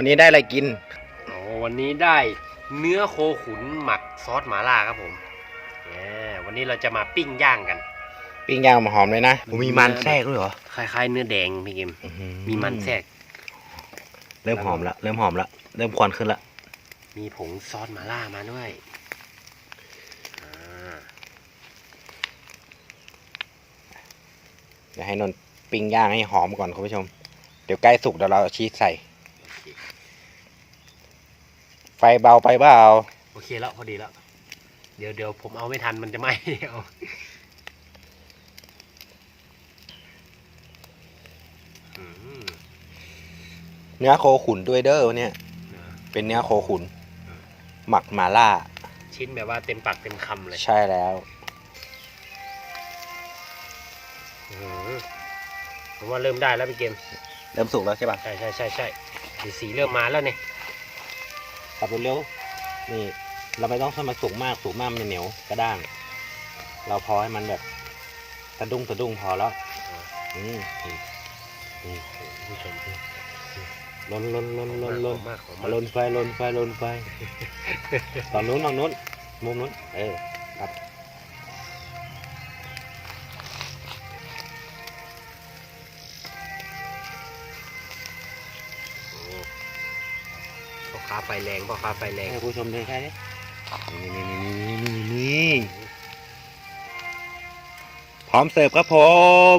วันนี้ได้อะไรกิน โอ้วันนี้ได้เนื้อโคขุนหมักซอสหม่าล่าครับผมแหมวันนี้เราจะมาปิ้งย่างกัน ปิ้งย่างหอมๆเลยนะโอ้มีมันแทรกด้วยเหรอ คล้ายๆ เนื้อแดงพี่เกมอื้อหือมีมันแทรก เริ่มหอมละ เริ่มหอมละ เริ่มควันขึ้นละ มีผงซอสหม่าล่ามาด้วยอ่าเดี๋ยวให้นนท์ปิ้งย่างให้หอมก่อนคุณผู้ชม เดี๋ยวใกล้สุกเดี๋ยวเราเอาชีสใส่โอเค ไฟเบาไปเปล่าโอเคแล้วพอดีแล้ว เดี๋ยวเดี๋ยวผมเอาไม่ทันมันจะไหม้เอาอืมเนื้อโคขุนด้วยเด้อเนี่ยเป็นเนื้อโคขุน หมักหมาล่า ชิ้นแบบว่าเต็มปากเต็มคำเลย ใช่แล้วอืมผมว่าเริ่มได้แล้วพี่เกม เริ่มสุกแล้วใช่ปะใช่ใช่ใช่ใช่สีสีเริ่มมาแล้วเนี่ย กลับเร็วๆนี่ เราไม่ต้องให้มันสุกมากสุกมากมันจะเหนียวกระด้าง เราพอให้มันแบบสะดุ้งสะดุ้งพอแล้วอืมนี่นี่ผู้ชมลนลนลนลนลนมากของมามาลนไฟลนไฟลนไฟตอนนู้นตอนนู้นมุมนู้นเออครับ ค้าไฟแรงพ่อค้าไฟแรงให้ผู้ชมดูใช่ไหมนี่นี่นี่นี่นี่นี่พร้อมเสิร์ฟครับผม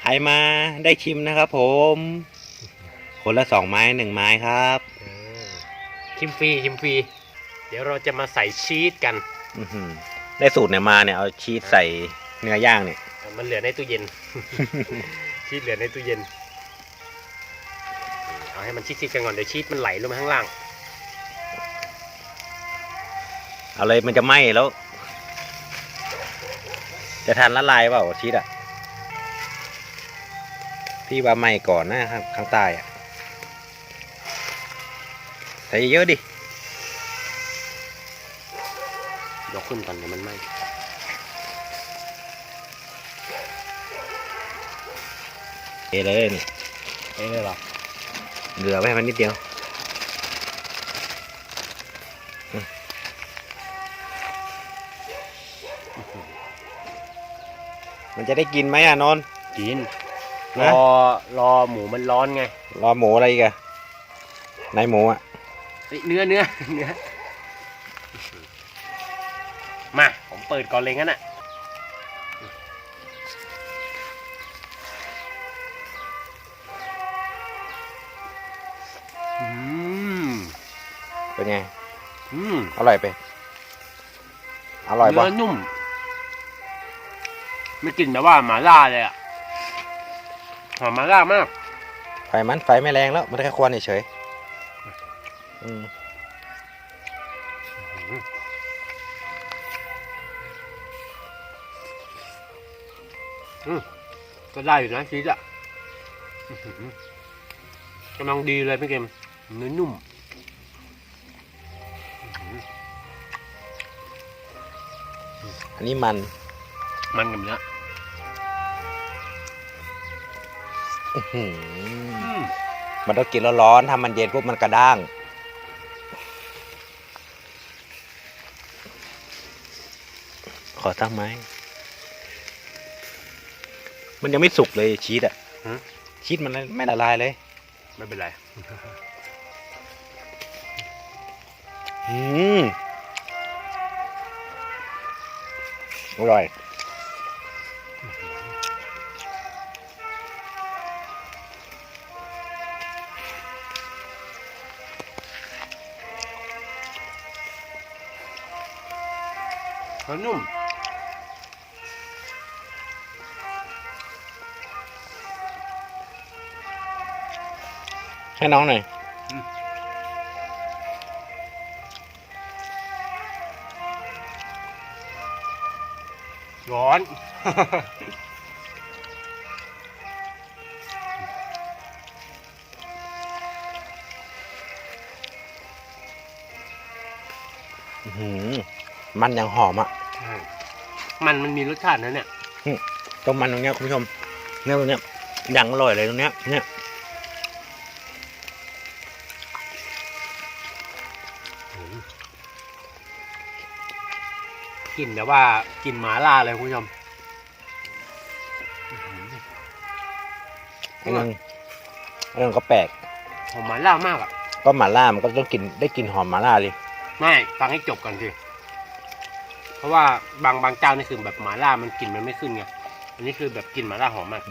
ใครมาได้ชิมนะครับผม คนละสองไม้หนึ่งไม้ครับเออชิมฟรีชิมฟรีเดี๋ยวเราจะมาใส่ชีสกันอื้อหือได้สูตรเนี่ยมาเนี่ยเอาชีสใส่เนื้อย่างเนี่ย มันเหลือในตู้เย็น ชีสเหลือในตู้เย็น เอาให้มันชิดๆกันก่อนเดี๋ยวชีสมันไหลลงมาข้างล่าง เอาเลยมันจะไหม้แล้ว จะทานละลายเปล่าชีสอะ พี่ว่าไหม้ก่อนนะครับข้างใต้อะใส่เยอะดิยกขึ้นก่อนเดี๋ยวมันไหม้เทเลยนี่เอ้ยหรอ เหลือไว้ให้มันนิดเดียวอืมมันจะได้กินไหมอะนนท์ กินรนะ อรอหมูมันร้อนไงรอหมูอะไรอีกอะในหมูอะเฮ้ยเนื้อเนื้อเนื้อมา ผมเปิดก่อนเลยงั้นอะ เป็นไง อืมอร่อยไป อร่อยปะเนื้อนุ่ม ไม่กลิ่นแบบว่าหมาล่าเลยอะ หอมหมาล่ามาก ไฟมันไฟไม่แรงแล้ว มันแค่ควันเฉยๆอืมก็ได้อยู่นะชีสอะอื้อหือกำลังดีเลยพี่เกมเนื้อนุ่ม อันนี้มันมันกับเนื้ออื้อหืออืมมันต้องกินร้อนๆถ้ามันเย็นปุ๊บมันกระด้าง ขอตั้งไม้มันยังไม่สุกเลยชีสอะชีสมันไม่ละลายเลยไม่เป็นไร อืม อร่อยเนื้อนุ่มให้น้องหน่อย ร้อนอื้อหือมันยังหอมอะ มันมันมีรสชาตินะเนี่ย ตรงมันตรงเนี้ยคุณผู้ชมเนี่ยตรงเนี้ยยังอร่อยเลยตรงเนี้ยเนี่ย กลิ่นแบบว่ากลิ่นหมาล่าเลยคุณผู้ชมอันนั้นอันนั้นก็แปลกหอมหมาล่ามากอะ ก็หม่าล่ามันก็ต้องกินได้กลินหอมหม่าล่าเลยไม่ฟังให้จบก่อนสิเพราะว่าบางบางเจ้านี่คือแบบหมาล่ามันกลิ่นมันไม่ขึ้นไงอันนี้คือแบบกลิ่นหมาล่าหอมมาก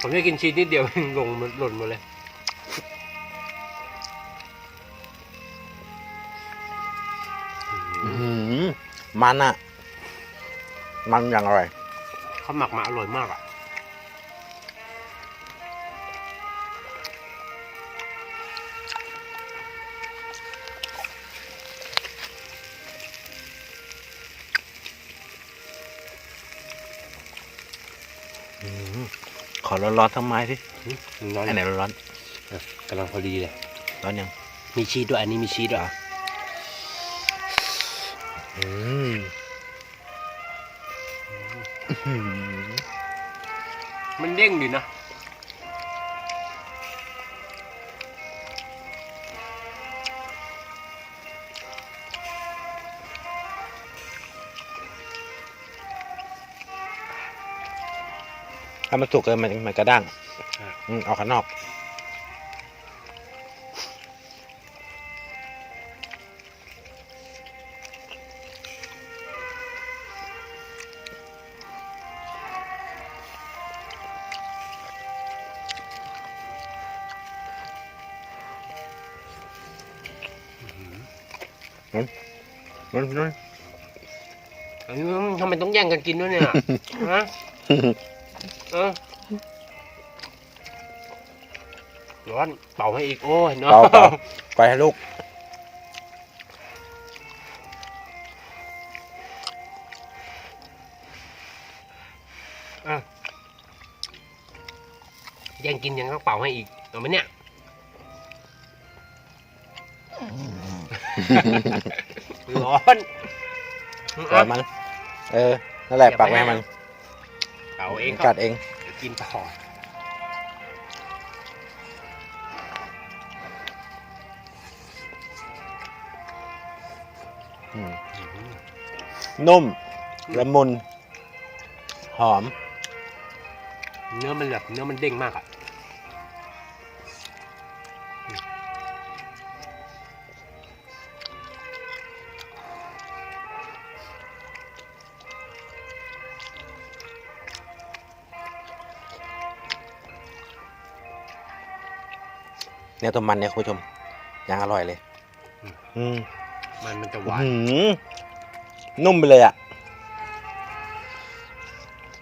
ผมจะกินชีสนิดเดียวลงหล่นหมดเลย อื้อหือมันอะมันอย่างอร่อย เขาหมักมาอร่อยมากอะ อื้อหือ ขอร้อนๆทั้งไม้สิร้อนอันไหนร้อนกำลังพอดีเลยๆร้อนยัง มีชีสด้วยอันนี้มีชีสด้วยอะอืมอื้อหือมันเด้งดีนะ ถ้ามันสุกเลยมันมันกระด้างอะอืมเอาข้างนอก มันมันอันนี้ทำไมต้องแย่งกันกินด้วยเนี่ย ฮะ เออร้อนเป่าให้อีกโอ้ยเนาะเป่าเป่าไปให้ลูกอะแย่งกินยังต้องเป่าให้อีกเอาไหมเนี่ย ร้อน ปล่อยมัน เออ นั่นแหละอย่าปักไปไว้ให้ให้มัน เป่าเองกัดเองเดี๋ยวกินต่ออืมนุ่มละมุน หอม เนื้อมันแบบเนื้อมันเด้งมากอะ เนี่ยตัวมันเนี่ยคุณผู้ชมยังอร่อยเลย อืมมันมันจะหวานอื้อหือนุ่มไปเลยอะ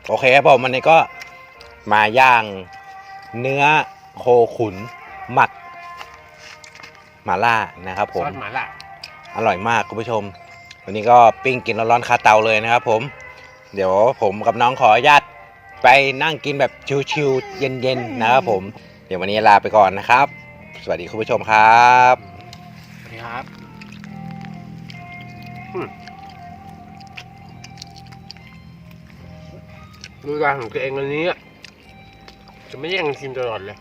โอเคครับผมวันนี้ก็มาย่างเนื้อโคขุนหมักหมาล่านะครับผซมอสหม่าล่าอร่อยมากคุณผู้ชม วันนี้ก็ปิ้งกินร้อนๆคาเตาเลยนะครับ ผม เดี๋ยวผมกับน้องขออนุญาตไปนั่งกินแบบชิวๆเย็นๆนะครับผม เดี๋ยววันนี้ลาไปก่อนนะครับ สวัสดีคุณผู้ชมครับสวัสดีครับอืมดูการของตัวเองอันนี้อะจะไม่แย่งกันกินตลอดเลย